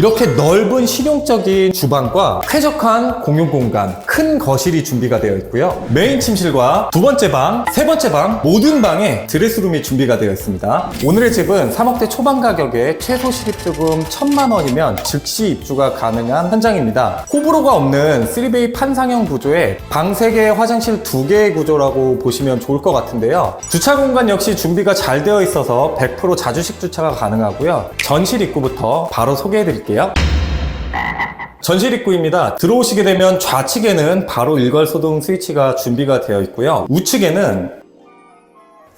이렇게 넓은 실용적인 주방과 쾌적한 공용 공간, 큰 거실이 준비가 되어 있고요. 메인 침실과 두 번째 방, 세 번째 방, 모든 방에 드레스룸이 준비가 되어 있습니다. 오늘의 집은 3억대 초반 가격에 최소 실입주금 1천만 원이면 즉시 입주가 가능한 현장입니다. 호불호가 없는 3베이 판상형 구조에 방 3개, 화장실 2개의 구조라고 보시면 좋을 것 같은데요. 주차 공간 역시 준비가 잘 되어 있어서 100% 자주식 주차가 가능하고요. 전실 입구부터 바로 소개해 드릴게요. 전실 입구입니다. 들어오시게 되면 좌측에는 바로 일괄 소등 스위치가 준비가 되어 있고요. 우측에는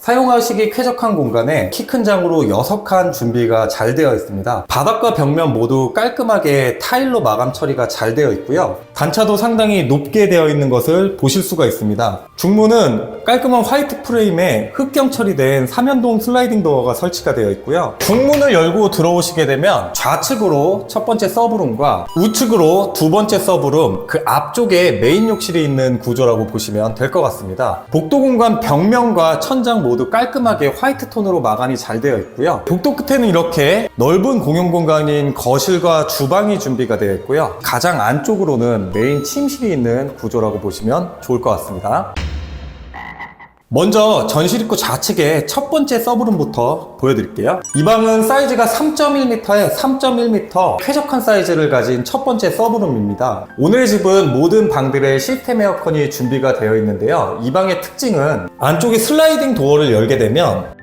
사용하시기 쾌적한 공간에 키 큰 장으로 6칸 준비가 잘 되어 있습니다. 바닥과 벽면 모두 깔끔하게 타일로 마감 처리가 잘 되어 있고요. 단차도 상당히 높게 되어 있는 것을 보실 수가 있습니다. 중문은 깔끔한 화이트 프레임에 흑경 처리된 삼연동 슬라이딩 도어가 설치가 되어 있고요. 중문을 열고 들어오시게 되면 좌측으로 첫 번째 서브룸과 우측으로 두 번째 서브룸 그 앞쪽에 메인 욕실이 있는 구조라고 보시면 될 것 같습니다. 복도 공간 벽면과 천장 모두 깔끔하게 화이트 톤으로 마감이 잘 되어 있고요. 복도 끝에는 이렇게 넓은 공용 공간인 거실과 주방이 준비가 되어 있고요. 가장 안쪽으로는 메인 침실이 있는 구조라고 보시면 좋을 것 같습니다. 먼저 전실 입구 좌측에 첫 번째 서브룸부터 보여드릴게요. 이 방은 사이즈가 3.1m에 3.1m 쾌적한 사이즈를 가진 첫 번째 서브룸입니다. 오늘의 집은 모든 방들의 시스템 에어컨이 준비가 되어 있는데요. 이 방의 특징은 안쪽에 슬라이딩 도어를 열게 되면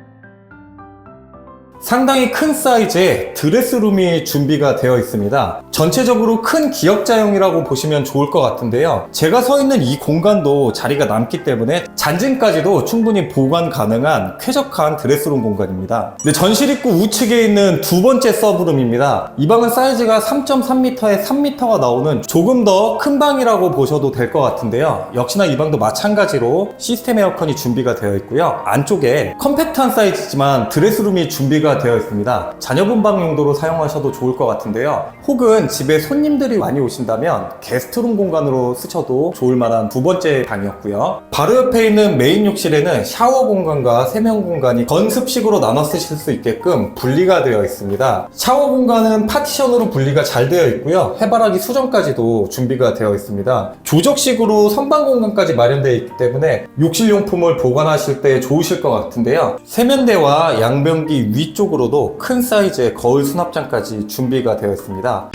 상당히 큰 사이즈의 드레스룸이 준비가 되어 있습니다. 전체적으로 큰 기역자형이라고 보시면 좋을 것 같은데요. 제가 서 있는 이 공간도 자리가 남기 때문에 잔진까지도 충분히 보관 가능한 쾌적한 드레스룸 공간입니다. 네, 전실 입구 우측에 있는 두 번째 서브룸입니다. 이 방은 사이즈가 3.3m에 3m가 나오는 조금 더 큰 방이라고 보셔도 될 것 같은데요. 역시나 이 방도 마찬가지로 시스템 에어컨이 준비가 되어 있고요. 안쪽에 컴팩트한 사이즈지만 드레스룸이 준비가 되어 있습니다. 자녀분 방 용도로 사용하셔도 좋을 것 같은데요. 혹은 집에 손님들이 많이 오신다면 게스트룸 공간으로 쓰셔도 좋을 만한 두 번째 방이었고요. 바로 옆에 있는 메인 욕실에는 샤워 공간과 세면 공간이 건습식으로 나눠 쓰실 수 있게끔 분리가 되어 있습니다. 샤워 공간은 파티션으로 분리가 잘 되어 있고요. 해바라기 수정까지도 준비가 되어 있습니다. 조적식으로 선반 공간까지 마련되어 있기 때문에 욕실 용품을 보관하실 때 좋으실 것 같은데요. 세면대와 양변기 위쪽 으로도 큰 사이즈의 거울 수납장까지 준비가 되어 있습니다.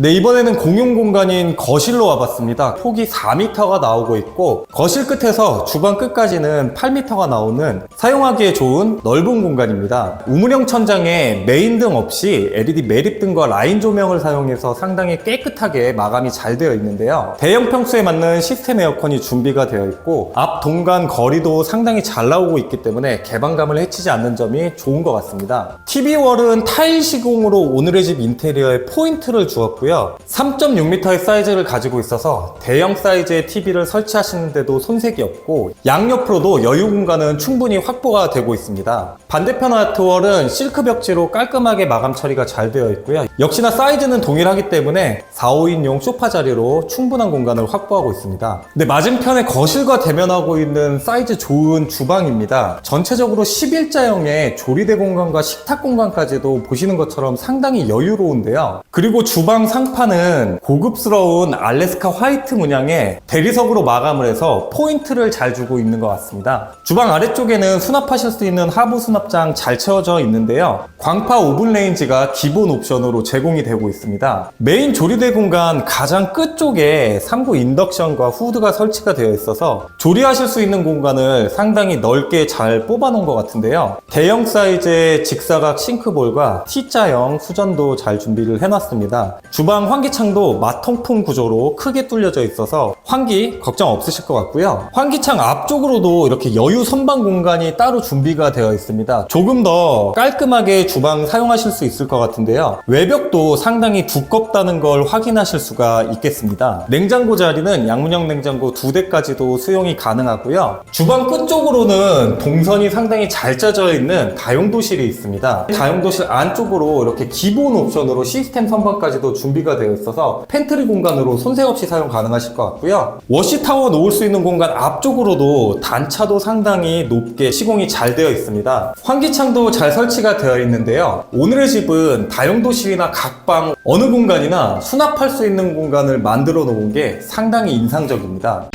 네, 이번에는 공용 공간인 거실로 와봤습니다. 폭이 4m가 나오고 있고, 거실 끝에서 주방 끝까지는 8m가 나오는 사용하기에 좋은 넓은 공간입니다. 우물형 천장에 메인 등 없이 LED 매립등과 라인 조명을 사용해서 상당히 깨끗하게 마감이 잘 되어 있는데요. 대형 평수에 맞는 시스템 에어컨이 준비가 되어 있고, 앞 동간 거리도 상당히 잘 나오고 있기 때문에 개방감을 해치지 않는 점이 좋은 것 같습니다. TV월은 타일 시공으로 오늘의 집 인테리어에 포인트를 주었 고요. 3.6m의 사이즈를 가지고 있어서 대형 사이즈의 TV를 설치하시는데도 손색이 없고 양옆으로도 여유 공간은 충분히 확보가 되고 있습니다. 반대편 아트월은 실크 벽지로 깔끔하게 마감 처리가 잘 되어 있고요. 역시나 사이즈는 동일하기 때문에 4, 5인용 소파 자리로 충분한 공간을 확보하고 있습니다. 근데 맞은편에 거실과 대면하고 있는 사이즈 좋은 주방입니다. 전체적으로 11자형의 조리대 공간과 식탁 공간까지도 보시는 것처럼 상당히 여유로운데요. 그리고 주방 상판은 고급스러운 알래스카 화이트 문양의 대리석으로 마감을 해서 포인트를 잘 주고 있는 것 같습니다. 주방 아래쪽에는 수납하실 수 있는 하부 수납장 잘 채워져 있는데요. 광파 오븐 레인지가 기본 옵션으로 제공이 되고 있습니다. 메인 조리대 공간 가장 끝쪽에 3구 인덕션과 후드가 설치가 되어 있어서 조리하실 수 있는 공간을 상당히 넓게 잘 뽑아 놓은 것 같은데요. 대형 사이즈의 직사각 싱크볼과 T자형 수전도 잘 준비를 해놨습니다. 주방 환기창도 마통풍 구조로 크게 뚫려져 있어서 환기 걱정 없으실 것 같고요. 환기창 앞쪽으로도 이렇게 여유 선반 공간이 따로 준비가 되어 있습니다. 조금 더 깔끔하게 주방 사용하실 수 있을 것 같은데요. 외벽도 상당히 두껍다는 걸 확인하실 수가 있겠습니다. 냉장고 자리는 양문형 냉장고 두 대까지도 수용이 가능하고요. 주방 끝쪽으로는 동선이 상당히 잘 짜져 있는 다용도실이 있습니다. 다용도실 안쪽으로 이렇게 기본 옵션으로 시스템 선반까지도 준비 준비가 되어 있어서 팬트리 공간으로 손색 없이 사용 가능하실 것 같고요. 워시타워 놓을 수 있는 공간 앞쪽으로도 단차도 상당히 높게 시공이 잘 되어 있습니다. 환기창도 잘 설치가 되어 있는데요. 오늘의 집은 다용도실이나 각방 어느 공간이나 수납할 수 있는 공간을 만들어 놓은 게 상당히 인상적입니다.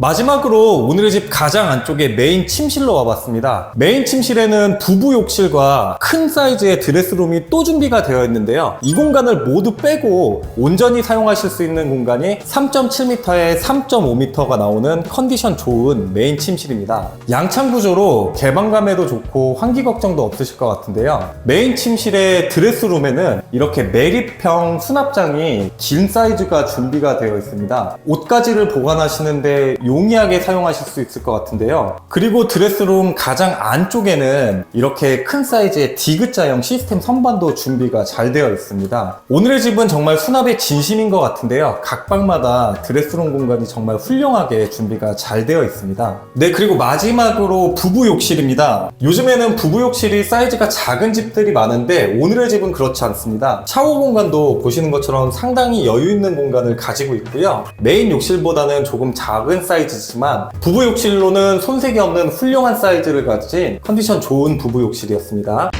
마지막으로 오늘의 집 가장 안쪽에 메인 침실로 와봤습니다. 메인 침실에는 부부 욕실과 큰 사이즈의 드레스룸이 또 준비가 되어 있는데요. 이 공간을 모두 빼고 온전히 사용하실 수 있는 공간이 3.7m에 3.5m가 나오는 컨디션 좋은 메인 침실입니다. 양창 구조로 개방감에도 좋고 환기 걱정도 없으실 것 같은데요. 메인 침실의 드레스룸에는 이렇게 매립형 수납장이 긴 사이즈가 준비가 되어 있습니다. 옷가지를 보관하시는데 용이하게 사용하실 수 있을 것 같은데요. 그리고 드레스룸 가장 안쪽에는 이렇게 큰 사이즈의 디귿자형 시스템 선반도 준비가 잘 되어 있습니다. 오늘의 집은 정말 수납의 진심인 것 같은데요. 각 방마다 드레스룸 공간이 정말 훌륭하게 준비가 잘 되어 있습니다. 네, 그리고 마지막으로 부부 욕실입니다. 요즘에는 부부 욕실이 사이즈가 작은 집들이 많은데 오늘의 집은 그렇지 않습니다. 샤워 공간도 보시는 것처럼 상당히 여유 있는 공간을 가지고 있고요. 메인 욕실보다는 조금 작은 사이즈 지만 부부 욕실로는 손색이 없는 훌륭한 사이즈를 가진 컨디션 좋은 부부 욕실이었습니다.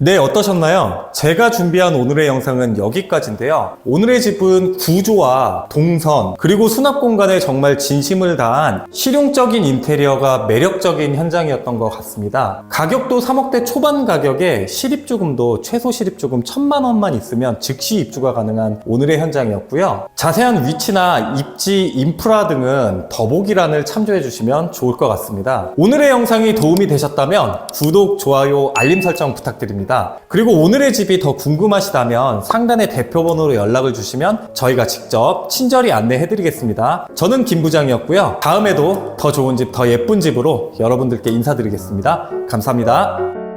네, 어떠셨나요? 제가 준비한 오늘의 영상은 여기까지인데요. 오늘의 집은 구조와 동선, 그리고 수납 공간에 정말 진심을 다한 실용적인 인테리어가 매력적인 현장이었던 것 같습니다. 가격도 3억대 초반 가격에 실입주금도 최소 실입주금 1천만 원만 있으면 즉시 입주가 가능한 오늘의 현장이었고요. 자세한 위치나 입지, 인프라 등은 더보기란을 참조해 주시면 좋을 것 같습니다. 오늘의 영상이 도움이 되셨다면 구독, 좋아요, 알림 설정 부탁드립 니다. 그리고 오늘의 집이 더 궁금하시다면 상단의 대표번호로 연락을 주시면 저희가 직접 친절히 안내해 드리겠습니다. 저는 김 부장이었고요. 다음에도 더 좋은 집, 더 예쁜 집으로 여러분들께 인사드리겠습니다. 감사합니다.